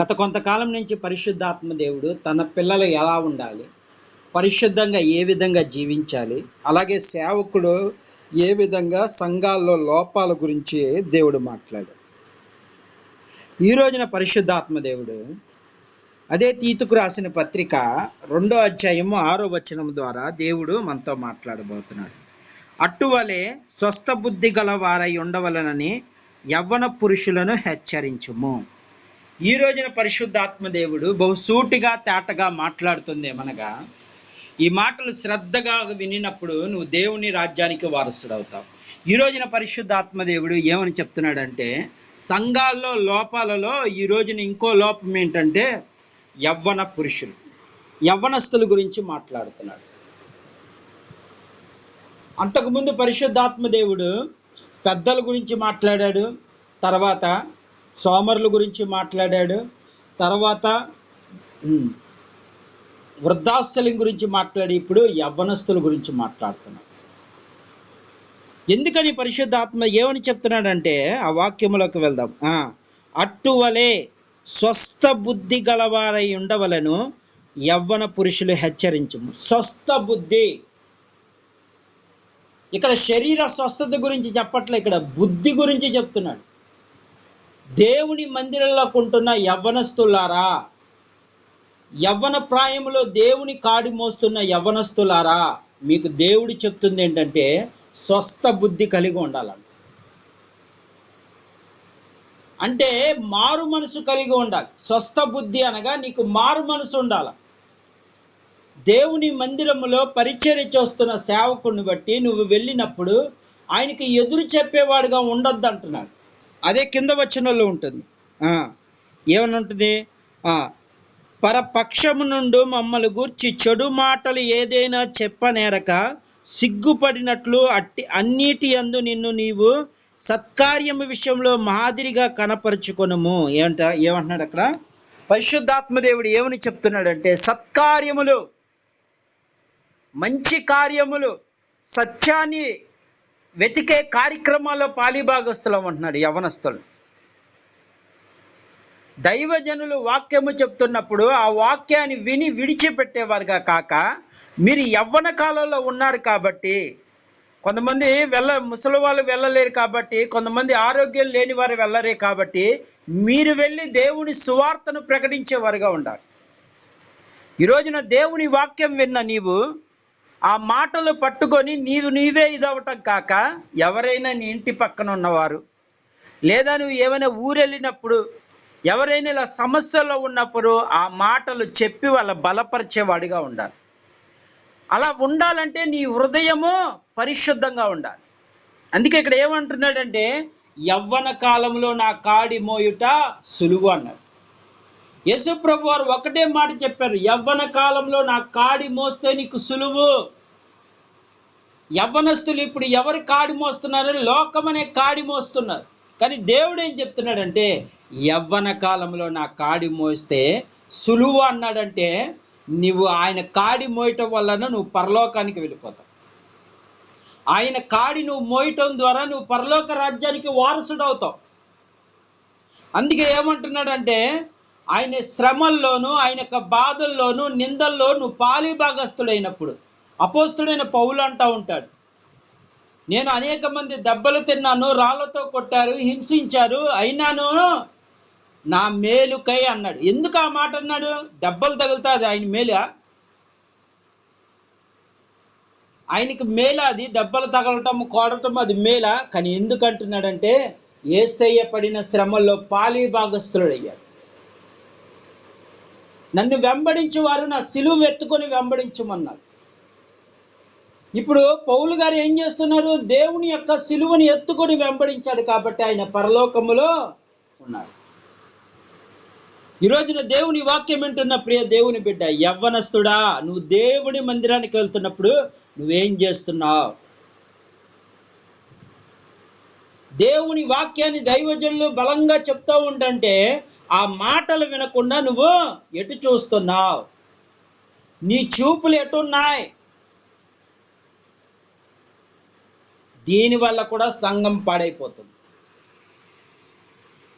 గత కొంతకాలం నుంచి పరిశుద్ధాత్మ దేవుడు తన పిల్లలు ఎలా ఉండాలి? పరిశుద్ధంగా ఏ విధంగా జీవించాలి? అలాగే సేవకుడు ఏ విధంగా సంఘాల్లో లోపాల గురించి దేవుడు మాట్లాడాడు. ఈ రోజున పరిశుద్ధాత్మ దేవుడు అదే తీతుకు రాసిన పత్రిక రెండో అధ్యాయము ఆరో వచనం ద్వారా దేవుడు మనతో మాట్లాడబోతున్నాడు. అట్టువలే స్వస్థ బుద్ధి గల వారై ఉండవలనని యవ్వన పురుషులను హెచ్చరించుము. ఈ రోజున పరిశుద్ధాత్మ దేవుడు బహుసూటిగా తేటగా మాట్లాడుతుంది ఏమనగా ఈ మాటలు శ్రద్ధగా వినినప్పుడు నువ్వు దేవుని రాజ్యానికి వారసుడవుతావు. ఈ రోజున పరిశుద్ధాత్మ దేవుడు ఏమని చెప్తున్నాడంటే సంఘాల్లో లోపాలలో ఈ రోజున ఇంకో లోపం ఏంటంటే యవ్వన పురుషులు. యవ్వనస్తుల గురించి మాట్లాడుతున్నాడు. అంతకుముందు పరిశుద్ధాత్మ దేవుడు పెద్దల గురించి మాట్లాడాడు. తర్వాత సోమరుల గురించి మాట్లాడాడు. తర్వాత ఉమ్, గురించి మాట్లాడి ఇప్పుడు యవ్వనస్తుల గురించి మాట్లాడుతున్నాడు. ఎందుకని పరిశుద్ధాత్మ ఏమని చెప్తున్నాడంటే ఆ వాక్యములోకి వెళ్దాం. అట్టువలే స్వస్థ బుద్ధి గలవారై ఉండవలను యవ్వన పురుషులు హెచ్చరించము. స్వస్థ బుద్ధి. ఇక్కడ శరీర స్వస్థత గురించి చెప్పట్లే ఇక్కడ బుద్ధి గురించి చెప్తున్నాడు. దేవుని మందిరంలో కొంటున్న యవ్వనస్తులారా యవ్వన ప్రాయములో దేవుని కాడి మోస్తున్న యవ్వనస్తులారా మీకు దేవుడు చెప్తుంది ఏంటంటే స్వస్థ బుద్ధి కలిగి ఉండాలంట. అంటే మారు మనసు కలిగి ఉండాలి. స్వస్థ బుద్ధి అనగా నీకు మారు మనసు ఉండాలి. దేవుని మందిరములో పరిచర్య చేస్తున్న సేవకుని బట్టి నువ్వు వెళ్ళినప్పుడు ఆయనకి ఎదురు చెప్పేవాడుగా ఉండొద్దు అంటున్నాడు అదే కింద వచనంలో ఉంటుంది. ఏమని ఉంటుంది? పరపక్షము నుండి మమ్మల్ని గూర్చి చెడు మాటలు ఏదైనా చెప్పనేరక సిగ్గుపడినట్లు అట్టి అన్నిటి అందు నిన్ను నీవు సత్కార్యము విషయంలో మాదిరిగా కనపరుచుకునము. ఏమంట ఏమంటున్నాడు అక్కడ? పరిశుద్ధాత్మదేవుడు ఏమని చెప్తున్నాడంటే సత్కార్యములు మంచి కార్యములు సత్యాన్ని వెతికే కార్యక్రమాల్లో పాలిభాగస్థులం అంటున్నాడు యవనస్తులు. దైవజనులు వాక్యము చెప్తున్నప్పుడు ఆ వాక్యాన్ని విని విడిచిపెట్టేవారుగా కాక మీరు యవ్వన కాలంలో ఉన్నారు కాబట్టి కొంతమంది వెళ్ళ ముసలి వాళ్ళు వెళ్ళలేరు కాబట్టి కొంతమంది ఆరోగ్యం లేని వారు వెళ్ళరే కాబట్టి మీరు వెళ్ళి దేవుని సువార్తను ప్రకటించేవారుగా ఉండాలి. ఈ రోజున దేవుని వాక్యం విన్న నీవు ఆ మాటలు పట్టుకొని నీవు నీవే ఇదవటం కాక ఎవరైనా నీ ఇంటి పక్కన ఉన్నవారు లేదా నువ్వు ఏమైనా ఊరెళ్ళినప్పుడు ఎవరైనా ఇలా సమస్యలో ఉన్నప్పుడు ఆ మాటలు చెప్పి వాళ్ళ బలపరిచేవాడిగా ఉండాలి. అలా ఉండాలంటే నీ హృదయము పరిశుద్ధంగా ఉండాలి. అందుకే ఇక్కడ ఏమంటున్నాడంటే యవ్వన కాలంలో నా కాడి మోయుట సులువు అన్నాడు. యేసుప్రభు వారు ఒకటే మాట చెప్పారు యవ్వన కాలంలో నా కాడి మోస్తే నీకు సులువు. యవ్వనస్తులు ఇప్పుడు ఎవరు కాడి మోస్తున్నారు? లోకం అనే కాడి మోస్తున్నారు. కానీ దేవుడు ఏం చెప్తున్నాడంటే యవ్వన కాలంలో నా కాడి మోస్తే సులువు అన్నాడంటే నువ్వు ఆయన కాడి మోయటం వలన నువ్వు పరలోకానికి వెళ్ళిపోతావు. ఆయన కాడి నువ్వు మోయటం ద్వారా నువ్వు పరలోక రాజ్యానికి వారసుడు అవుతావు అందుకే ఏమంటున్నాడంటే ఆయన శ్రమల్లోనూ ఆయన యొక్క బాధల్లోనూ నిందల్లో నువ్వు పాలిభాగస్తుడైనప్పుడు అపోస్తుడైన పౌలు అంటా ఉంటాడు. నేను అనేక మంది దెబ్బలు తిన్నాను రాళ్ళతో కొట్టారు హింసించారు అయినాను నా మేలుకై అన్నాడు. ఎందుకు ఆ మాట అన్నాడు? దెబ్బలు తగులుతుంది ఆయన మేలా? ఆయనకి మేల అది దెబ్బలు తగలటం కోడటం అది మేల? కానీ ఎందుకంటున్నాడంటే ఏసయ్య పడిన శ్రమల్లో పాలి భాగస్థుడయ్యాడు నన్ను వెంబడించి వారు నా సిలువు ఎత్తుకొని వెంబడించమన్నారు. ఇప్పుడు పౌలు గారు ఏం చేస్తున్నారు? దేవుని యొక్క సిలువని ఎత్తుకొని వెంబడించాడు కాబట్టి ఆయన పరలోకములో ఉన్నారు. ఈ రోజున దేవుని వాక్యం వింటున్న ప్రియ దేవుని బిడ్డ యవ్వనస్తుడా నువ్వు దేవుని మందిరానికి వెళ్తున్నప్పుడు నువ్వేం చేస్తున్నావు? దేవుని వాక్యాన్ని దైవజనులు బలంగా చెప్తా ఉంటంటే ఆ మాటలు వినకుండా నువ్వు ఎటు చూస్తున్నావు? నీ చూపులు ఎటున్నాయి? దీనివల్ల కూడా సంఘం పాడైపోతుంది.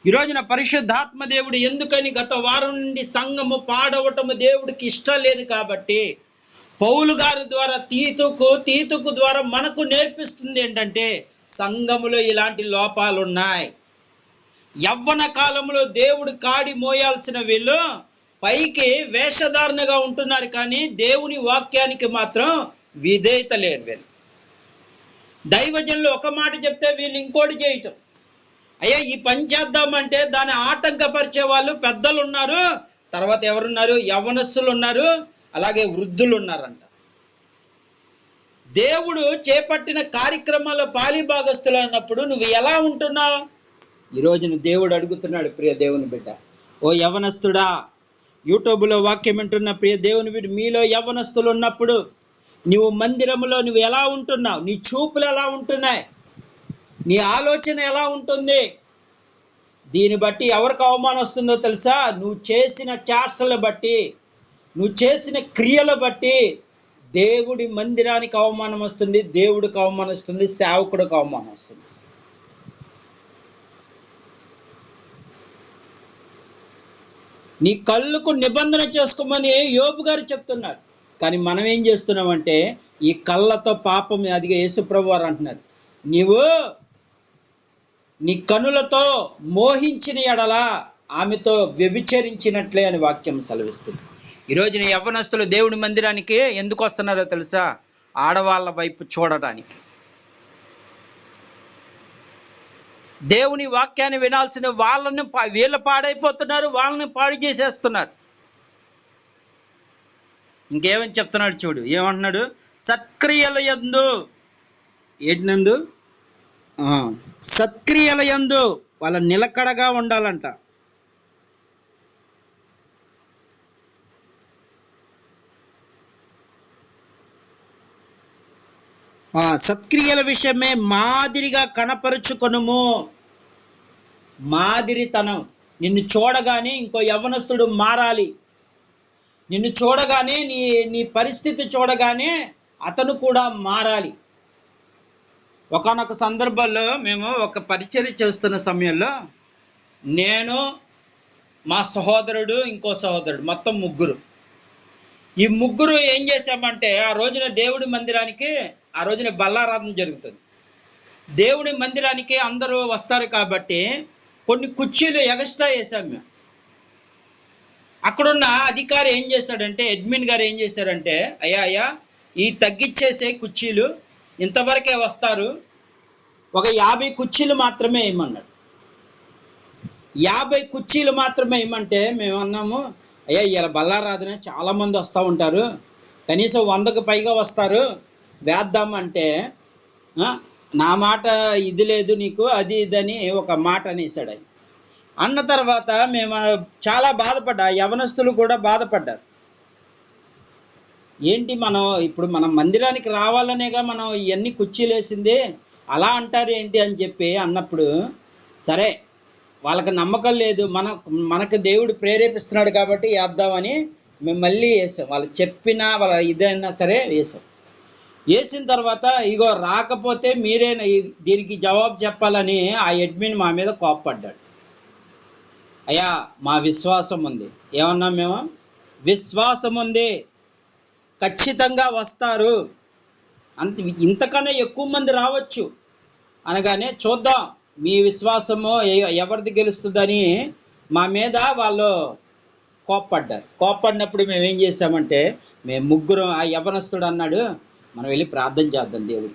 ఈరోజున పరిశుద్ధాత్మ దేవుడు ఎందుకని గత వారం నుండి సంఘము పాడవటము దేవుడికి ఇష్టం లేదు కాబట్టి పౌలు గారి ద్వారా తీతుకు తీతుకు ద్వారా మనకు నేర్పిస్తుంది ఏంటంటే సంఘములో ఇలాంటి లోపాలు ఉన్నాయి యవ్వన కాలంలో దేవుడు కాడి మోయాల్సిన వీళ్ళు పైకి వేషధారణగా ఉంటున్నారు కానీ దేవుని వాక్యానికి మాత్రం విధేయత లేరు వీళ్ళు. దైవజనులు ఒక మాట చెప్తే వీళ్ళు ఇంకోటి చేయటం. అయ్యా ఈ పని చేద్దామంటే దాన్ని ఆటంకపరిచే వాళ్ళు పెద్దలు ఉన్నారు తర్వాత ఎవరున్నారు? యవనస్తులు ఉన్నారు అలాగే వృద్ధులు ఉన్నారంట. దేవుడు చేపట్టిన కార్యక్రమాల పాలిభాగస్తులు అన్నప్పుడు నువ్వు ఎలా ఉంటున్నావు? ఈరోజు దేవుడు అడుగుతున్నాడు ప్రియ దేవుని బిడ్డ ఓ యవనస్తుడా యూట్యూబ్లో వాక్యం వింటున్న ప్రియ దేవుని బిడ్డ మీలో యవనస్తులు ఉన్నప్పుడు నువ్వు మందిరంలో నువ్వు ఎలా ఉంటున్నావు? నీ చూపులు ఎలా ఉంటున్నాయి? నీ ఆలోచన ఎలా ఉంటుంది? దీన్ని బట్టి ఎవరికి అవమానం వస్తుందో తెలుసా? నువ్వు చేసిన చేష్టలు బట్టి నువ్వు చేసిన క్రియలు బట్టి దేవుడి మందిరానికి అవమానం వస్తుంది దేవుడికి అవమానం వస్తుంది సేవకుడికి అవమానం వస్తుంది. నీ కళ్ళకు నిబంధన చేసుకోమని యోబు గారు చెప్తున్నారు. కానీ మనం ఏం చేస్తున్నామంటే ఈ కళ్ళతో పాపం అదిగా యేసుప్రభు వారు అంటున్నారు. నీవు నీ కనులతో మోహించిన ఎడల ఆమెతో వ్యభిచరించినట్లే అని వాక్యం సెలవిస్తుంది. ఈరోజున యవ్వనస్తులు దేవుని మందిరానికి ఎందుకు వస్తున్నారో తెలుసా? ఆడవాళ్ళ వైపు చూడటానికి. దేవుని వాక్యాన్ని వినాల్సిన వాళ్ళని పా- వీళ్ళు పాడైపోతున్నారు వాళ్ళని పాడు చేసేస్తున్నారు. ఇంకేమని చెప్తున్నాడు చూడు ఏమంటున్నాడు? సత్క్రియల యందు ఏంటినందు సత్క్రియల యందు వాళ్ళ నిలకడగా ఉండాలంట. సత్క్రియల విషయమే మాదిరిగా కనపరుచుకొనుము. మాదిరితనం. నిన్ను చూడగానే ఇంకో యవనస్తుడు మారాలి. నిన్ను చూడగానే నీ నీ పరిస్థితి చూడగానే అతను కూడా మారాలి. ఒకానొక సందర్భంలో మేము ఒక పరిచర్య చేస్తున్న సమయంలో నేను మా సహోదరుడు ఇంకో సహోదరుడు మొత్తం ముగ్గురు. ఈ ముగ్గురు ఏం చేశామంటే ఆ రోజున దేవుడి మందిరానికి ఆ రోజున బల్లారాధన జరుగుతుంది. దేవుడి మందిరానికి అందరూ వస్తారు కాబట్టి కొన్ని కుర్చీలు ఎగస్ట్రా వేసాం మేము. అక్కడున్న అధికారి ఏం చేశాడంటే అడ్మిన్ గారు ఏం చేశారంటే అయ్యా అయ్యా ఈ తగ్గించేసే కుర్చీలు ఇంతవరకే వస్తారు. ఒక యాభై కుర్చీలు మాత్రమే వేయమన్నాడు. యాభై కుర్చీలు మాత్రమే వేయమంటే మేము అన్నాము అయ్యా ఇలా బల్లారాధన చాలా మంది వస్తూ ఉంటారు. కనీసం వందకు పైగా వస్తారు. వేద్దామంటే అంటే నా మాట ఇది లేదు నీకు అది ఇదని ఒక మాట అనేసాడు ఆయన. అన్న తర్వాత మేము చాలా బాధపడ్డా యవనస్తులు కూడా బాధపడ్డారు. ఏంటి మనం ఇప్పుడు మనం మందిరానికి రావాలనేగా మనం ఇవన్నీ కుర్చీలు వేసింది అలా అంటారు ఏంటి అని చెప్పి అన్నప్పుడు సరే వాళ్ళకి నమ్మకం లేదు మన మనకు దేవుడు ప్రేరేపిస్తున్నాడు కాబట్టి వేద్దామని మేము మళ్ళీ వేసాం. వాళ్ళు చెప్పినా వాళ్ళ ఇదైనా సరే వేసాం. వేసిన తర్వాత ఇగో రాకపోతే మీరే దీనికి జవాబు చెప్పాలని ఆ అడ్మిన్ మా మీద కోప్పడ్డాడు. అయ్యా మా విశ్వాసం ఉంది. ఏమన్నా మేము? విశ్వాసం ఉంది. ఖచ్చితంగా వస్తారు. అంత ఇంతకన్నా ఎక్కువ మంది రావచ్చు. అనగానే చూద్దాం. మీ విశ్వాసము ఎవరిది గెలుస్తుందని మా మీద వాళ్ళు కోప్పడ్డారు. కోప్పడినప్పుడు మేము ఏం చేసామంటే మేము ముగ్గురం ఆ యవనస్తుడు అన్నాడు మనం వెళ్ళి ప్రార్థన చేద్దాం దేవుడికి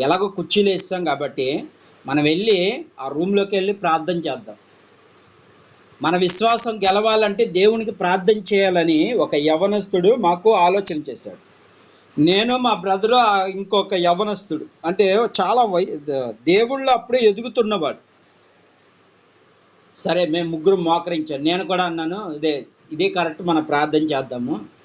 ఎలాగో కుర్చీలు వేస్తాం కాబట్టి మనం వెళ్ళి ఆ రూమ్లోకి వెళ్ళి ప్రార్థన చేద్దాం. మన విశ్వాసం గెలవాలంటే దేవునికి ప్రార్థన చేయాలని ఒక యవనస్తుడు మాకు ఆలోచన చేశాడు. నేను మా బ్రదరు ఇంకొక యవనస్తుడు అంటే చాలా వై దేవుళ్ళు అప్పుడే ఎదుగుతున్నవాడు. సరే మేము ముగ్గురు మోకరించాం. నేను కూడా అన్నాను ఇదే ఇదే కరెక్ట్ మనం ప్రార్థన చేద్దాము.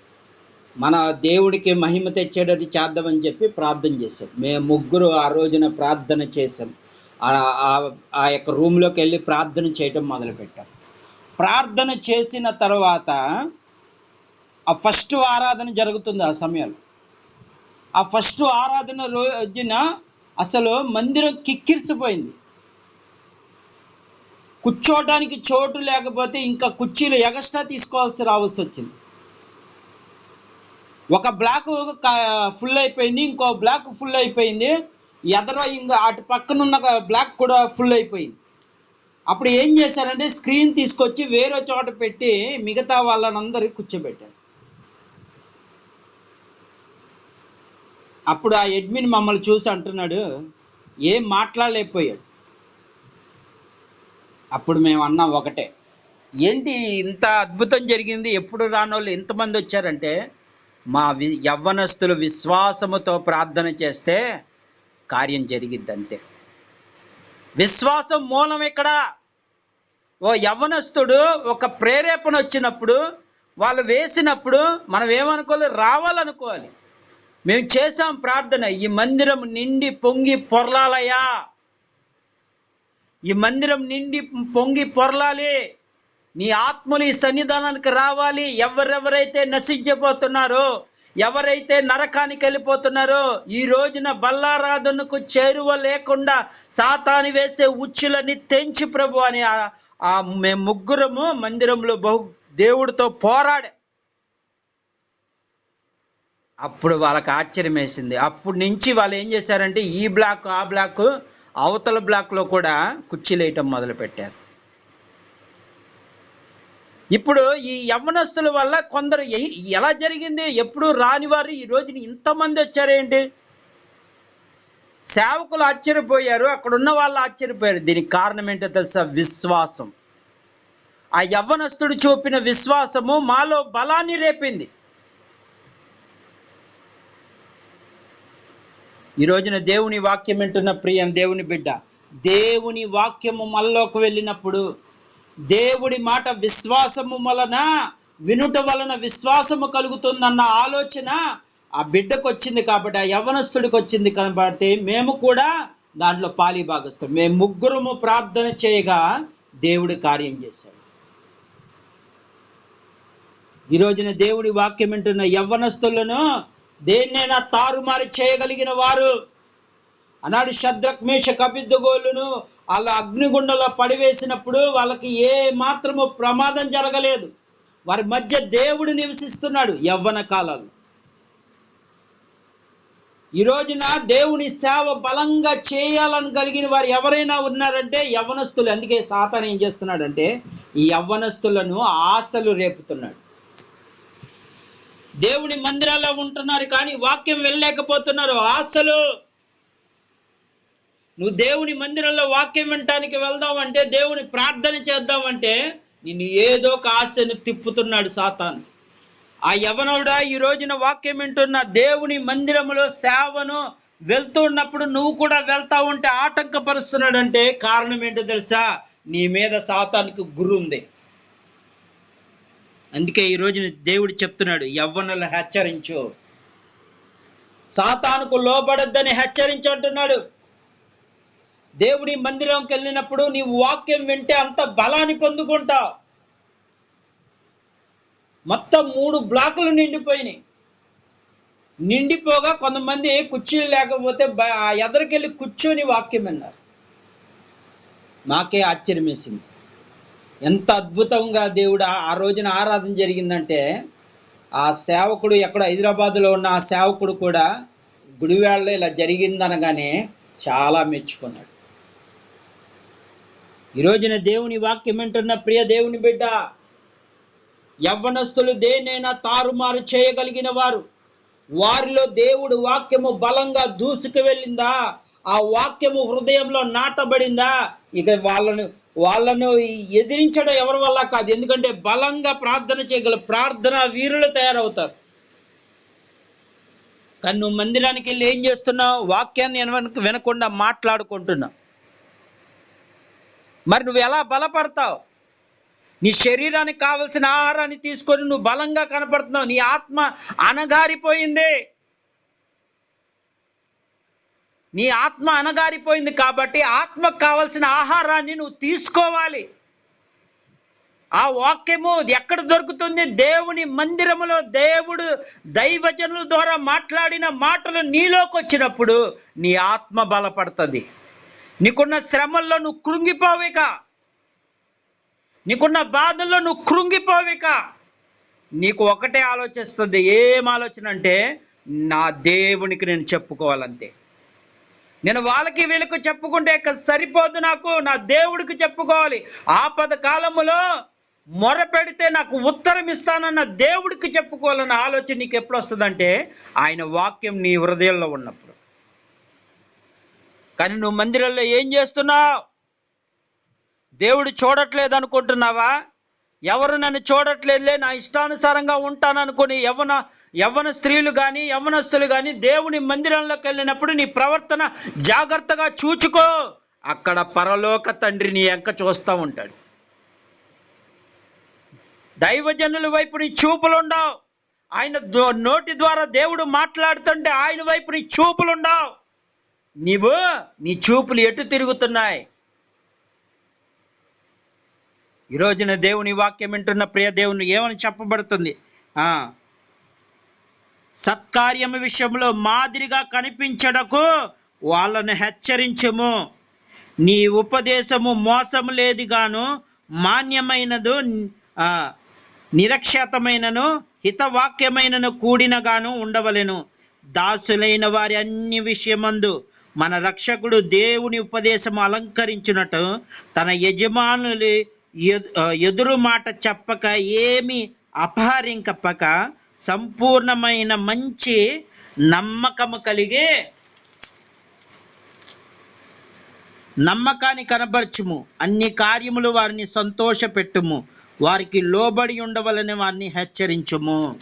మన దేవుడికి మహిమ తెచ్చేటట్టు చేద్దామని చెప్పి ప్రార్థన చేశాం మేము ముగ్గురు ఆ రోజున ప్రార్థన చేశాం. ఆ- ఆ- యొక్క రూమ్లోకి వెళ్ళి ప్రార్థన చేయటం మొదలుపెట్టాం. ప్రార్థన చేసిన తర్వాత ఆ ఫస్ట్ ఆరాధన జరుగుతుంది ఆ సమయంలో. ఆ ఫస్ట్ ఆరాధన రోజున అసలు మందిరం కిక్కిరిసిపోయింది. కూర్చోవడానికి చోటు లేకపోతే ఇంకా కుర్చీలు ఎగస్ట్రా తీసుకోవాల్సి రావాల్సి వచ్చింది. ఒక బ్లాక్ ఫుల్ అయిపోయింది ఇంకో బ్లాక్ ఫుల్ అయిపోయింది. ఎదరో ఇంకా అటు పక్కన ఉన్న బ్లాక్ కూడా ఫుల్ అయిపోయింది. అప్పుడు ఏం చేశారంటే స్క్రీన్ తీసుకొచ్చి వేరే చోట పెట్టి మిగతా వాళ్ళనందరికీ కూర్చోబెట్టారు. అప్పుడు ఆ అడ్మిన్ మమ్మల్ని చూసి అంటున్నాడు ఏం మాట్లాడలేకపోయాడు. అప్పుడు మేము అన్నాం ఒకటే. ఏంటి ఇంత అద్భుతం జరిగింది? ఎప్పుడు రానోళ్ళు ఇంతమంది వచ్చారంటే మా వి యవ్వనస్తులు విశ్వాసముతో ప్రార్థన చేస్తే కార్యం జరిగిద్ది అంతే విశ్వాసం మూలం ఇక్కడ ఓ యవ్వనస్తుడు ఒక ప్రేరేపణ వచ్చినప్పుడు వాళ్ళు వేసినప్పుడు మనం ఏమనుకోవాలి? రావాలనుకోవాలి. మేము చేసాం ప్రార్థన. ఈ మందిరం నిండి పొంగి పొరలాలయ్యా. ఈ మందిరం నిండి పొంగి పొరలాలి. నీ ఆత్మలు ఈ సన్నిధానానికి రావాలి. ఎవరెవరైతే నశించిపోతున్నారో ఎవరైతే నరకానికి వెళ్ళిపోతున్నారో ఈ రోజున బల్లారాధనకు చేరువ లేకుండా సాతాని వేసే ఉచ్చులని తెంచి ప్రభు అని ఆ- మేము ముగ్గురము మందిరంలో బహు దేవుడితో పోరాడే. అప్పుడు వాళ్ళకి ఆశ్చర్యం వేసింది. అప్పుడు నుంచి వాళ్ళు ఏం చేశారంటే ఈ బ్లాక్ ఆ బ్లాక్ అవతల బ్లాక్లో కూడా కుర్చీలు వేయటం మొదలుపెట్టారు. ఇప్పుడు ఈ యవ్వనస్తుల వల్ల కొందరు ఎలా జరిగింది? ఎప్పుడు రాని వారు ఈ రోజున ఇంతమంది వచ్చారేంటి? సేవకులు ఆశ్చర్యపోయారు అక్కడ ఉన్న వాళ్ళు ఆశ్చర్యపోయారు. దీనికి కారణం ఏంటో తెలుసా? విశ్వాసం. ఆ యవ్వనస్తుడు చూపిన విశ్వాసము మాలో బలాన్ని రేపింది. ఈ రోజున దేవుని వాక్యం వింటున్న ప్రియం దేవుని బిడ్డ. దేవుని వాక్యము మనలోకి వెళ్ళినప్పుడు దేవుడి మాట విశ్వాసము వలన వినుట వలన విశ్వాసము కలుగుతుందన్న ఆలోచన ఆ బిడ్డకు వచ్చింది కాబట్టి ఆ యవనస్తుడికి వచ్చింది కాబట్టి మేము కూడా దాంట్లో పాలి భాగస్తాం మేము ముగ్గురము ప్రార్థన చేయగా దేవుడి కార్యం చేశాడు. ఈ రోజున దేవుడి వాక్యం వింటున్న యవ్వనస్తులను దేన్నైనా తారుమారు చేయగలిగిన వారు అన్నాడు శద్రక్ మేష కపిద్దుగోళ్ళును వాళ్ళ అగ్నిగుండలో పడివేసినప్పుడు వాళ్ళకి ఏ మాత్రము ప్రమాదం జరగలేదు. వారి మధ్య దేవుడు నివసిస్తున్నాడు యవ్వన కాలాలు. ఈ రోజున దేవుని సేవ బలంగా చేయాలని కలిగిన వారు ఎవరైనా ఉన్నారంటే యవ్వనస్తులు. అందుకే సాతాన్ ఏం చేస్తున్నాడంటే ఈ యవ్వనస్తులను ఆశలు రేపుతున్నాడు. దేవుని మందిరాల్లో ఉంటున్నారు కానీ వాక్యం వెళ్ళలేకపోతున్నారు ఆశలు నువ్వు దేవుని మందిరంలో వాక్యం వినటానికి వెళ్దామంటే దేవుని ప్రార్థన చేద్దామంటే నిన్ను ఏదో ఒక ఆశను తిప్పుతున్నాడు సాతాన్. ఆ యవనుడా ఈ రోజున వాక్యం వింటున్న దేవుని మందిరములో సేవను వెళ్తూ ఉన్నప్పుడు నువ్వు కూడా వెళ్తా ఉంటే ఆటంకపరుస్తున్నాడంటే కారణం ఏంటో తెలుసా? నీ మీద సాతానికి గురు ఉంది. అందుకే ఈ రోజున దేవుడు చెప్తున్నాడు యవ్వనులు హెచ్చరించు. సాతానుకు లోబడద్దని హెచ్చరించు అంటున్నాడు. దేవుడి మందిరంకి వెళ్ళినప్పుడు నీవు వాక్యం వింటే అంత బలాన్ని పొందుకుంటావు. మొత్తం మూడు బ్లాకులు నిండిపోయినాయి. నిండిపోగా కొంతమంది కుర్చీలు లేకపోతే ఆ ఎదరికెళ్ళి కూర్చొని వాక్యం విన్నారు. నాకే ఆశ్చర్యం వేసింది ఎంత అద్భుతంగా దేవుడు ఆ- రోజున ఆరాధన జరిగిందంటే ఆ సేవకుడు ఎక్కడ హైదరాబాద్లో ఉన్న ఆ సేవకుడు కూడా గుడివేళలో ఇలా జరిగిందనగానే చాలా మెచ్చుకున్నాడు. ఈ రోజున దేవుని వాక్యం వింటున్న ప్రియ దేవుని బిడ్డ యవ్వనస్తులు దేనైనా తారుమారు చేయగలిగిన వారు వారిలో దేవుడు వాక్యము బలంగా దూసుకు వెళ్ళిందా ఆ వాక్యము హృదయంలో నాటబడిందా ఇక వాళ్ళను వాళ్ళను ఎదిరించడం ఎవరి వల్ల కాదు ఎందుకంటే బలంగా ప్రార్థన చేయగల ప్రార్థన వీరులు తయారవుతారు కానీ నువ్వు మందిరానికి వెళ్ళి ఏం చేస్తున్నావు వాక్యాన్ని వెనక వినకుండా మాట్లాడుకుంటున్నావు మరి నువ్వు ఎలా బలపడతావు? నీ శరీరానికి కావలసిన ఆహారాన్ని తీసుకొని నువ్వు బలంగా కనపడుతున్నావు. నీ ఆత్మ అనగారిపోయింది నీ ఆత్మ అనగారిపోయింది కాబట్టి ఆత్మకు కావలసిన ఆహారాన్ని నువ్వు తీసుకోవాలి. ఆ వాక్యము ఎక్కడ దొరుకుతుంది? దేవుని మందిరములో దేవుడు దైవజనుల ద్వారా మాట్లాడిన మాటలు నీలోకి వచ్చినప్పుడు నీ ఆత్మ బలపడుతుంది. నీకున్న శ్రమల్లో నువ్వు కృంగిపోవిక. నీకున్న బాధల్లో నువ్వు కృంగిపోవిక. నీకు ఒకటే ఆలోచిస్తుంది ఏం ఆలోచన అంటే నా దేవునికి నేను చెప్పుకోవాలంతే. నేను వాళ్ళకి వీళ్ళకి చెప్పుకుంటే ఇక సరిపోదు నాకు నా దేవుడికి చెప్పుకోవాలి. ఆపద కాలములో మొర పెడితే నాకు ఉత్తరం ఇస్తానన్న దేవుడికి చెప్పుకోవాలన్న ఆలోచన నీకు ఎప్పుడు వస్తుందంటే ఆయన వాక్యం నీ హృదయంలో ఉన్నప్పుడు. కానీ నువ్వు మందిరంలో ఏం చేస్తున్నావు? దేవుడు చూడట్లేదు అనుకుంటున్నావా ఎవరు నన్ను చూడట్లేదులే నా ఇష్టానుసారంగా ఉంటాననుకుని యవ్వన యవ్వన స్త్రీలు కానీ యవ్వనస్తులు కానీ దేవుని మందిరంలోకి వెళ్ళినప్పుడు నీ ప్రవర్తన జాగ్రత్తగా చూచుకో. అక్కడ పరలోక తండ్రి నీ ఎంక చూస్తూ ఉంటాడు. దైవజనుల వైపు నీ చూపులుండవు ఆయన నోటి ద్వారా దేవుడు మాట్లాడుతుంటే ఆయన వైపు నీ చూపులుండవు నీవు నీ చూపులు ఎటు తిరుగుతున్నాయి? ఈ రోజున దేవుని వాక్యం వింటున్న ప్రియ దేవుని ఏమని చెప్పబడుతుంది? సత్కార్యము విషయంలో మాదిరిగా కనిపించడకు వాళ్ళను హెచ్చరించము. నీ ఉపదేశము మోసము లేదు గాను మాన్యమైనదు నిరక్షతమైనను హితవాక్యమైనను కూడిన గాను ఉండవలెను. దాసులైన వారి అన్ని విషయమందు మన రక్షకుడు దేవుని ఉపదేశము అలంకరించినట్టు తన యజమానులు ఎదు- ఎదురు మాట చెప్పక ఏమి అపహరింకపక సంపూర్ణమైన మంచి నమ్మకము కలిగే నమ్మకాన్ని కనబరచుము. అన్ని కార్యములు వారిని సంతోషపెట్టుము. వారికి లోబడి ఉండవలని వారిని హెచ్చరించుము.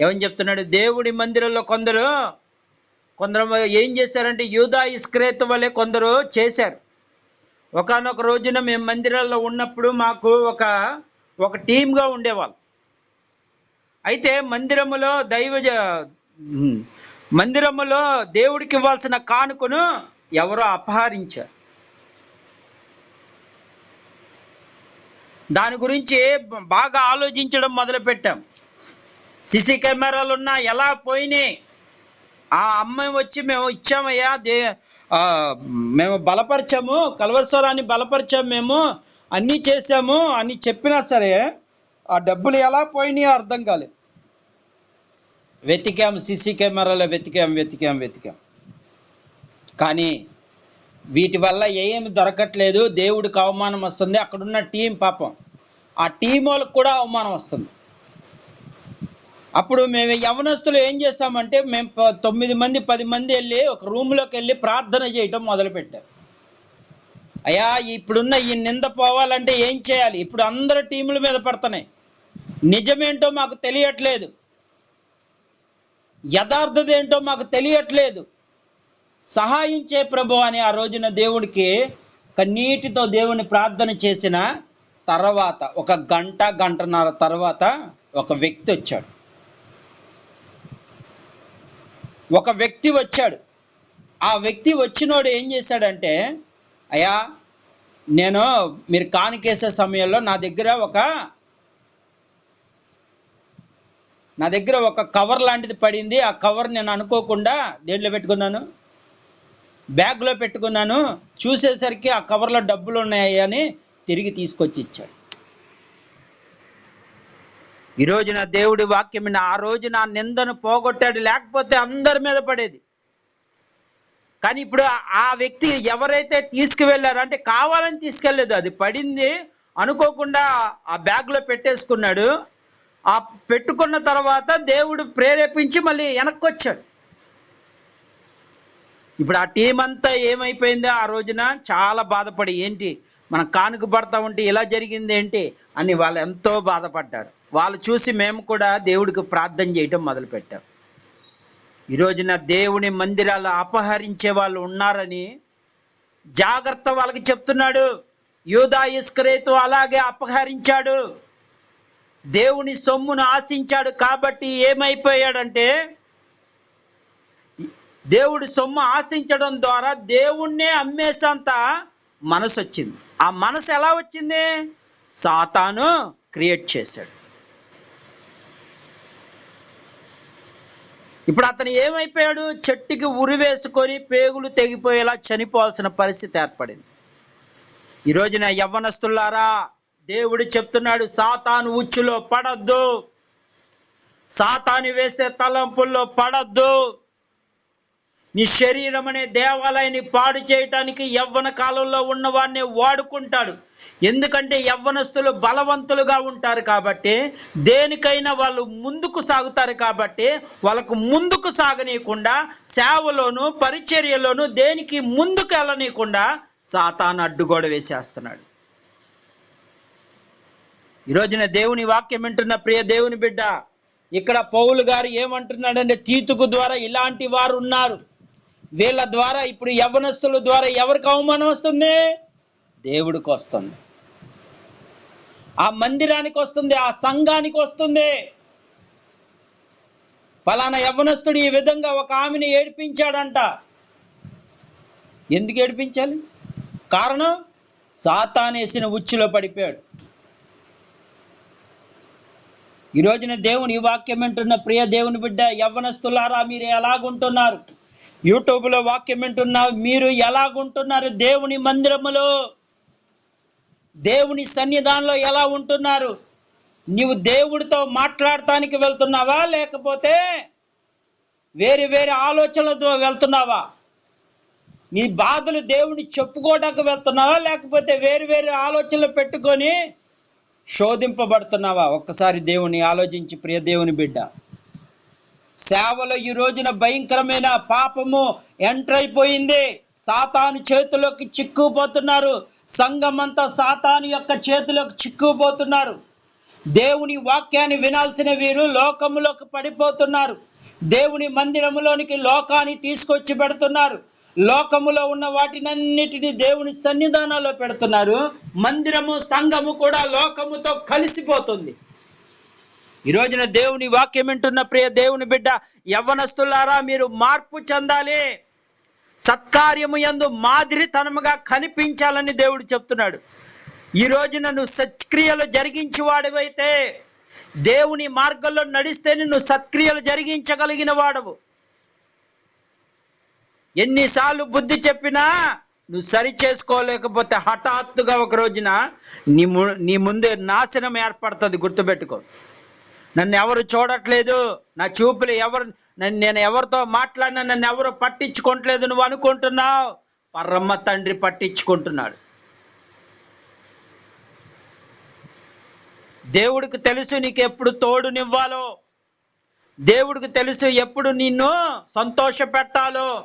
ఏమని చెప్తున్నాడు? దేవుడి మందిరంలో కొందరు కొందరు ఏం చేశారంటే యూదా ఇస్క్రేత్ వలె కొందరు చేశారు. ఒకానొక రోజున మేము మందిరాల్లో ఉన్నప్పుడు మాకు ఒక ఒక టీమ్గా ఉండేవాళ్ళు. అయితే మందిరములో దైవ మందిరములో దేవుడికి ఇవ్వాల్సిన కానుకను ఎవరో అపహరించారు. దాని గురించి బాగా ఆలోచించడం మొదలుపెట్టాం. సిసి కెమెరాలు ఉన్నా ఎలా పోయినాయి? ఆ అమ్మాయి వచ్చి మేము ఇచ్చామయ్యా దే మేము బలపరిచాము కలవరస్వరాన్ని బలపరిచాము మేము అన్నీ చేసాము అని చెప్పినా సరే ఆ డబ్బులు ఎలా పోయినాయో అర్థం కాలేదు వెతికాం సీసీ కెమెరాలో వెతికాం వెతికాం వెతికాం. కానీ వీటి వల్ల ఏమి దొరకట్లేదు దేవుడికి అవమానం వస్తుంది అక్కడున్న టీం పాపం. ఆ టీం వాళ్ళకి కూడా అవమానం వస్తుంది. అప్పుడు మేము యవనస్తులు ఏం చేస్తామంటే మేము తొమ్మిది మంది పది మంది వెళ్ళి ఒక రూమ్లోకి వెళ్ళి ప్రార్థన చేయటం మొదలుపెట్టాం అయ్యా ఇప్పుడున్న ఈ నింద పోవాలంటే ఏం చేయాలి? ఇప్పుడు అందరు టీముల మీద పడుతున్నాయి. నిజమేంటో మాకు తెలియట్లేదు. యథార్థత ఏంటో మాకు తెలియట్లేదు. సహాయం చే ప్రభు అని ఆ రోజున దేవుడికి కన్నీటితో దేవుని ప్రార్థన చేసిన తర్వాత ఒక గంట గంటన్నర తర్వాత ఒక వ్యక్తి వచ్చాడు. ఒక వ్యక్తి వచ్చాడు. ఆ వ్యక్తి వచ్చినోడు ఏం చేశాడంటే అయ్యా నేను మీరు కానికేసే సమయంలో నా దగ్గర ఒక నా దగ్గర ఒక కవర్ లాంటిది పడింది. ఆ కవర్ నేను అనుకోకుండా దేంట్లో పెట్టుకున్నాను? బ్యాగ్లో పెట్టుకున్నాను. చూసేసరికి ఆ కవర్లో డబ్బులు ఉన్నాయని అని తిరిగి తీసుకొచ్చి ఇచ్చాడు. ఈ రోజున దేవుడి వాక్యం ఆ రోజు నా నిందను పోగొట్టాడు లేకపోతే అందరి మీద పడేది. కానీ ఇప్పుడు ఆ- ఆ వ్యక్తి ఎవరైతే తీసుకువెళ్ళారో అంటే కావాలని తీసుకెళ్ళలేదు అది పడింది అనుకోకుండా ఆ బ్యాగ్లో పెట్టేసుకున్నాడు. ఆ పెట్టుకున్న తర్వాత దేవుడు ప్రేరేపించి మళ్ళీ వెనక్కి వచ్చాడు ఇప్పుడు ఆ టీం అంతా ఏమైపోయిందో ఆ రోజున చాలా బాధపడి ఏంటి? మనం కానుక పడతా ఉంటే ఇలా జరిగింది ఏంటి అని వాళ్ళు ఎంతో బాధపడ్డారు. వాళ్ళు చూసి మేము కూడా దేవుడికి ప్రార్థన చేయటం మొదలుపెట్టాం. ఈ రోజున దేవుని మందిరాలు అపహరించే వాళ్ళు ఉన్నారని జాగ్రత్త వాళ్ళకి చెప్తున్నాడు. యూదా ఇస్కరేతు అలాగే అపహరించాడు. దేవుని సొమ్మును ఆశించాడు కాబట్టి ఏమైపోయాడంటే దేవుడి సొమ్ము ఆశించడం ద్వారా దేవుణ్ణే అమ్మేసంత మనసు వచ్చింది. ఆ మనసు ఎలా వచ్చింది? సాతాను క్రియేట్ చేశాడు. ఇప్పుడు అతను ఏమైపోయాడు? చెట్టుకి ఉరి వేసుకొని పేగులు తెగిపోయేలా చనిపోవాల్సిన పరిస్థితి ఏర్పడింది. ఈ రోజున యవ్వనస్తులారా దేవుడు చెప్తున్నాడు సాతాను ఉచ్చులో పడద్దు. సాతాను వేసే తలంపుల్లో పడద్దు. నీ శరీరం అనే దేవాలయాన్ని పాడు చేయటానికి యవ్వన కాలంలో ఉన్నవాడిని వాడుకుంటాడు. ఎందుకంటే యవ్వనస్తులు బలవంతులుగా ఉంటారు కాబట్టి దేనికైనా వాళ్ళు ముందుకు సాగుతారు కాబట్టి వాళ్ళకు ముందుకు సాగనీయకుండా సేవలోను పరిచర్యలోను దేనికి ముందుకు వెళ్ళనీయకుండా సాతాను అడ్డుగోడ వేసేస్తున్నాడు. ఈ రోజున దేవుని వాక్యం వింటున్న ప్రియ దేవుని బిడ్డ ఇక్కడ పౌలు గారు ఏమంటున్నాడంటే తీతుకు ద్వారా ఇలాంటి వారు ఉన్నారు. వీళ్ళ ద్వారా ఇప్పుడు యవనస్తుల ద్వారా ఎవరికి అవమానం వస్తుంది? దేవుడికి వస్తుంది. ఆ మందిరానికి వస్తుంది ఆ సంఘానికి వస్తుంది. ఫలానా యవనస్తుడు ఈ విధంగా ఒక ఆమెని ఏడిపించాడంట. ఎందుకు ఏడిపించాలి? కారణం సాతానేసిన ఉచ్చులో పడిపోయాడు. ఈ రోజున దేవుని ఈ వాక్యం వింటున్న ప్రియ దేవుని బిడ్డ యవ్వనస్తులారా మీరు ఎలాగుంటున్నారు? యూట్యూబ్లో వాక్యం వింటున్న మీరు ఎలాగుంటున్నారు దేవుని మందిరములో? దేవుని సన్నిధానంలో ఎలా ఉంటున్నారు? నీవు దేవుడితో మాట్లాడటానికి వెళ్తున్నావా? లేకపోతే వేరే వేరే ఆలోచనలతో వెళ్తున్నావా? నీ బాధలు దేవుని చెప్పుకోవడానికి వెళ్తున్నావా? లేకపోతే వేరు వేరు ఆలోచనలు పెట్టుకొని శోధింపబడుతున్నావా? ఒక్కసారి దేవుని ఆలోచించి ప్రియ దేవుని బిడ్డ. సేవలో ఈ రోజున భయంకరమైన పాపము ఎంటర్ అయిపోయింది. సాతాను చేతిలోకి చిక్కుపోతున్నారు సంఘమంతా సాతాను యొక్క చేతిలోకి చిక్కుపోతున్నారు దేవుని వాక్యాన్ని వినాల్సిన వీరు లోకములోకి పడిపోతున్నారు. దేవుని మందిరములోనికి లోకాన్ని తీసుకొచ్చి పెడుతున్నారు. లోకములో ఉన్న వాటినన్నిటిని దేవుని సన్నిధానాల్లో పెడుతున్నారు. మందిరము సంఘము కూడా లోకముతో కలిసిపోతుంది. ఈ రోజున దేవుని వాక్యం వింటున్న ప్రియ దేవుని బిడ్డ యవ్వనస్తులారా మీరు మార్పు చెందాలి. సత్కార్యము యందు మాదిరితనముగా కనిపించాలని దేవుడు చెప్తున్నాడు. ఈ రోజున నువ్వు సత్క్రియలు జరిగించేవాడివైతే దేవుని మార్గంలో నడిస్తేనే నువ్వు సత్క్రియలు జరిగించగలిగిన వాడవు. ఎన్నిసార్లు బుద్ధి చెప్పినా నువ్వు సరి చేసుకోలేకపోతే హఠాత్తుగా ఒక రోజున నీ ము నీ ముందే నాశనం ఏర్పడుతుంది గుర్తుపెట్టుకో. నన్ను ఎవరు చూడట్లేదు? నా చూపులు ఎవరు నన్ను నేను ఎవరితో మాట్లాడినా నన్ను ఎవరు పట్టించుకోవట్లేదు నువ్వు అనుకుంటున్నావు? పరమ్మ తండ్రి పట్టించుకుంటున్నాడు. దేవుడికి తెలుసు నీకు ఎప్పుడు తోడునివ్వాలో. దేవుడికి తెలుసు ఎప్పుడు నిన్ను సంతోష పెట్టాలో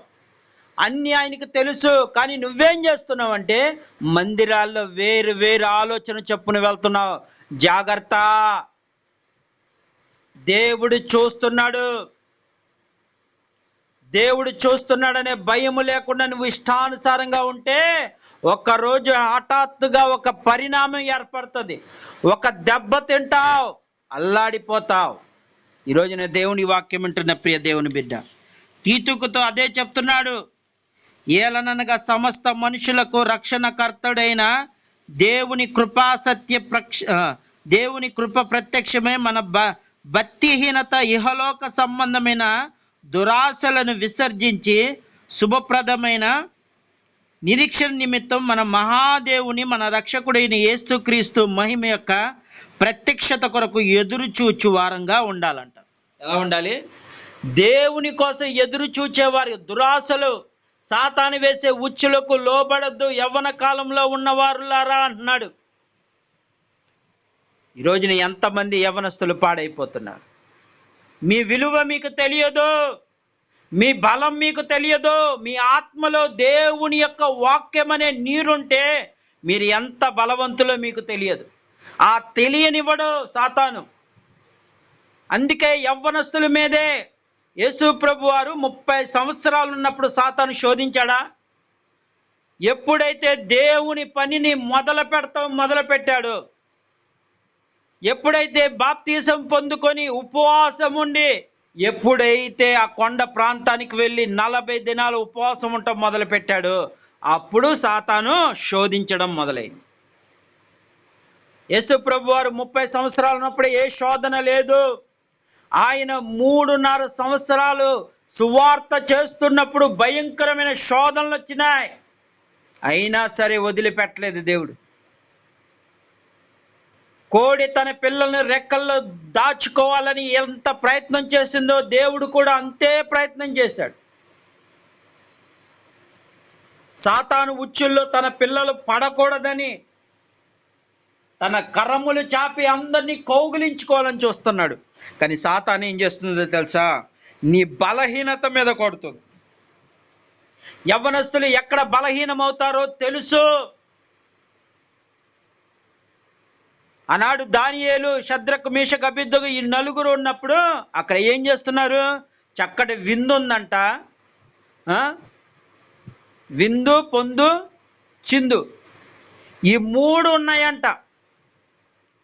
అన్ని ఆయనకు తెలుసు కానీ నువ్వేం చేస్తున్నావు అంటే మందిరాల్లో వేరు వేరు ఆలోచన చెప్పున వెళ్తున్నావు. జాగ్రత్త. దేవుడు చూస్తున్నాడు. దేవుడు చూస్తున్నాడనే భయము లేకుండా నువ్వు ఇష్టానుసారంగా ఉంటే రోజు హఠాత్తుగా ఒక పరిణామం ఏర్పడుతుంది. ఒక దెబ్బ తింటావు అల్లాడిపోతావు. ఈరోజు నేను దేవుని వాక్యం వింటున్న ప్రియ దేవుని బిడ్డ. తీతుకుతో అదే చెప్తున్నాడు. ఏలననగా సమస్త మనుషులకు రక్షణకర్తడైన దేవుని కృపా సత్య ప్రక్ష దేవుని కృప ప్రత్యక్షమే మన బ భక్తిహీనత ఇహలోక సంబంధమైన దురాశలను విసర్జించి శుభప్రదమైన నిరీక్షణ నిమిత్తం మన మహాదేవుని మన రక్షకుడైన ఏస్తుక్రీస్తు మహిమ యొక్క ప్రత్యక్షత కొరకు ఎదురు చూచు వారంగా ఉండాలంట. ఎలా ఉండాలి? దేవుని కోసం ఎదురు చూచేవారు దురాశలు సాతాను వేసే ఉచ్చులకు లోబడద్దు యవ్వన కాలంలో ఉన్నవారులారా అంటున్నాడు. ఈ రోజున ఎంతమంది యవనస్తులు పాడైపోతున్నారు? మీ విలువ మీకు తెలియదు మీ బలం మీకు తెలియదు మీ ఆత్మలో దేవుని యొక్క వాక్యం అనే నీరుంటే మీరు ఎంత బలవంతులో మీకు తెలియదు. ఆ తెలియనివ్వడు సాతాను. అందుకే యవ్వనస్తుల మీదే యేసు ప్రభు వారు ముప్పై సంవత్సరాలు ఉన్నప్పుడు సాతాను శోధించాడా? ఎప్పుడైతే దేవుని పనిని మొదలు పెడతాం మొదలు పెట్టాడో ఎప్పుడైతే బాప్తీసం పొందుకొని ఉపవాసం ఉండి ఎప్పుడైతే ఆ కొండ ప్రాంతానికి వెళ్ళి నలభై దినాలు ఉపవాసం ఉండటం మొదలు పెట్టాడు అప్పుడు సాతాను శోధించడం మొదలైంది. యేసు ప్రభు వారు ముప్పై సంవత్సరాలు ఉన్నప్పుడు ఏ శోధన లేదు. ఆయన మూడున్నర సంవత్సరాలు సువార్త చేస్తున్నప్పుడు భయంకరమైన శోధనలు వచ్చినాయి. అయినా సరే వదిలిపెట్టలేదు దేవుడు. కోడి తన పిల్లల్ని రెక్కల్లో దాచుకోవాలని ఎంత ప్రయత్నం చేసిందో దేవుడు కూడా అంతే ప్రయత్నం చేశాడు. సాతాను ఉచ్చుల్లో తన పిల్లలు పడకూడదని తన కర్రములు చాపి అందరినీ కౌగిలించుకోవాలని చూస్తున్నాడు. కానీ సాతాను ఏం చేస్తుందో తెలుసా? నీ బలహీనత మీద కొడుతుంది. యవ్వనస్తులు ఎక్కడ బలహీనమవుతారో తెలుసు. ఆనాడు దానియేలు శద్రకు మీషకు అభిద్దుకు ఈ నలుగురు ఉన్నప్పుడు అక్కడ ఏం చేస్తున్నారు? చక్కటి విందు ఉందంట విందు పొందు చిందు. ఈ మూడు ఉన్నాయంట.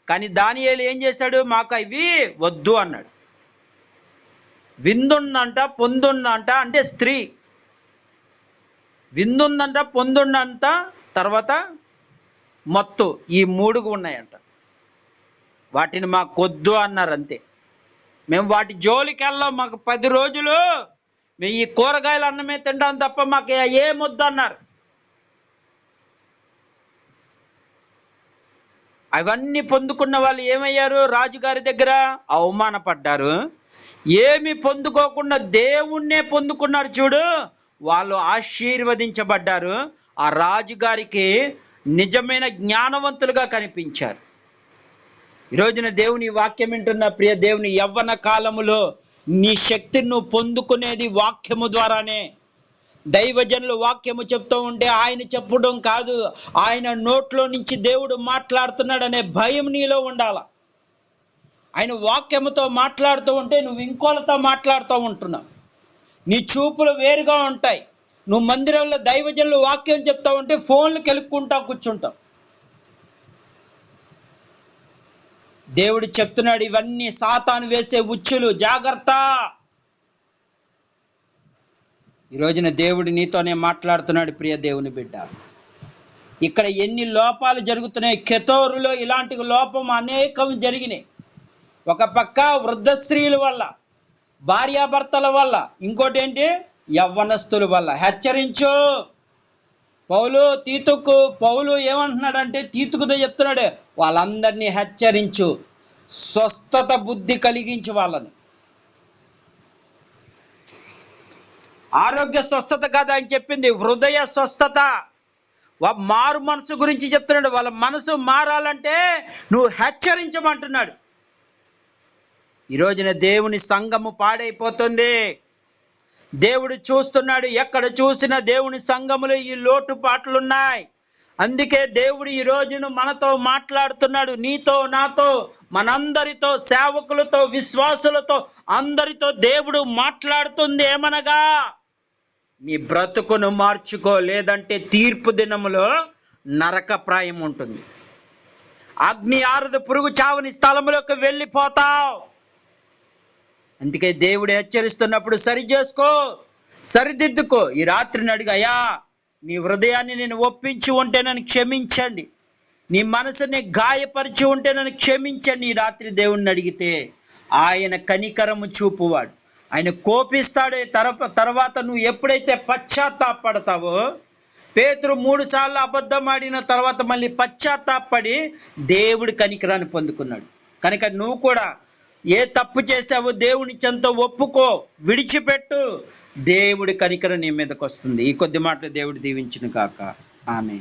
కానీ దానియేలు ఏం చేశాడు? మాకు ఇవి వద్దు అన్నాడు. విందుందంట పొందుందంట అంటే స్త్రీ. విందుందంట పొందుండంట తర్వాత మత్తు. ఈ మూడుగు ఉన్నాయంట. వాటిని మాకు కొద్దు అన్నారు అంతే. మేము వాటి జోలికి వెళ్ళాం మాకు పది రోజులు. మేము ఈ కూరగాయలు అన్నమే తింటాం తప్ప మాకు ఏం వద్దు అన్నారు. అవన్నీ పొందుకున్న వాళ్ళు ఏమయ్యారు? రాజుగారి దగ్గర అవమానపడ్డారు. ఏమి పొందుకోకుండా దేవుణ్ణే పొందుకున్నారు చూడు. వాళ్ళు ఆశీర్వదించబడ్డారు. ఆ రాజుగారికి నిజమైన జ్ఞానవంతులుగా కనిపించారు. ఈ రోజున దేవుని వాక్యం వింటున్న ప్రియ దేవుని యవ్వన కాలములో నీ శక్తిని నువ్వు పొందుకునేది వాక్యము ద్వారానే. దైవజనులు వాక్యము చెప్తూ ఉంటే ఆయన చెప్పడం కాదు ఆయన నోట్లో నుంచి దేవుడు మాట్లాడుతున్నాడనే భయం నీలో ఉండాల. ఆయన వాక్యముతో మాట్లాడుతూ ఉంటే నువ్వు ఇంకోలతో మాట్లాడుతూ ఉంటున్నావు నీ చూపులు వేరుగా ఉంటాయి. నువ్వు మందిరంలో దైవజనులు వాక్యం చెప్తా ఉంటే ఫోన్లు కెలుక్కుంటా కూర్చుంటావు. దేవుడు చెప్తున్నాడు ఇవన్నీ సాతాను వేసే ఉచ్చులు జాగ్రత్త. ఈ రోజున దేవుడు నీతోనే మాట్లాడుతున్నాడు ప్రియ దేవుని బిడ్డ. ఇక్కడ ఎన్ని లోపాలు జరుగుతున్నాయి కెతోరులో ఇలాంటి లోపం అనేకం జరిగినాయి. ఒక పక్క వృద్ధ స్త్రీల వల్ల భార్యాభర్తల వల్ల ఇంకోటి ఏంటి? యవ్వనస్తుల వల్ల. హెచ్చరించు. పౌలు తీతుకు పౌలు ఏమంటున్నాడంటే తీతుకుతో చెప్తున్నాడు వాళ్ళందరినీ హెచ్చరించు. స్వస్థత బుద్ధి కలిగించు వాళ్ళని. ఆరోగ్య స్వస్థత కాదు అని చెప్పింది హృదయ స్వస్థత. మారు మనసు గురించి చెప్తున్నాడు వాళ్ళ మనసు మారాలంటే నువ్వు హెచ్చరించమంటున్నాడు. ఈ రోజున దేవుని సంఘము పాడైపోతుంది. దేవుడు చూస్తున్నాడు ఎక్కడ చూసినా దేవుని సంఘములో ఈ లోటుపాట్లున్నాయి అందుకే దేవుడు ఈ రోజును మనతో మాట్లాడుతున్నాడు నీతో నాతో మనందరితో సేవకులతో విశ్వాసులతో అందరితో దేవుడు మాట్లాడుతుంది ఏమనగా నీ బ్రతుకును మార్చుకో లేదంటే తీర్పు దినములో నరకప్రాయం ఉంటుంది. అగ్ని ఆరుద పురుగు చావని స్థలములోకి వెళ్ళిపోతావు. అందుకే దేవుడు హెచ్చరిస్తున్నప్పుడు సరి చేసుకో సరిదిద్దుకో. ఈ రాత్రిని అడిగి అయ్యా నీ హృదయాన్ని నేను ఒప్పించి ఉంటే నన్ను క్షమించండి. నీ మనసుని గాయపరిచి ఉంటే నన్ను క్షమించండి. ఈ రాత్రి దేవుణ్ణి అడిగితే ఆయన కనికరము చూపువాడు. ఆయన కోపిస్తాడే తరప తర్వాత నువ్వు ఎప్పుడైతే పశ్చాత్తాపడతావో పేతురు మూడు సార్లు అబద్ధం ఆడిన తర్వాత మళ్ళీ పశ్చాత్తాపడి దేవుడి కనికరాన్ని పొందుకున్నాడు. కనుక నువ్వు కూడా ఏ తప్పు చేశావో దేవుని చెంత ఒప్పుకో విడిచిపెట్టు. దేవుడి కనికరం నీ మీదకి వస్తుంది. ఈ కొద్ది మాటలు దేవుడు దీవించిన కాక ఆమె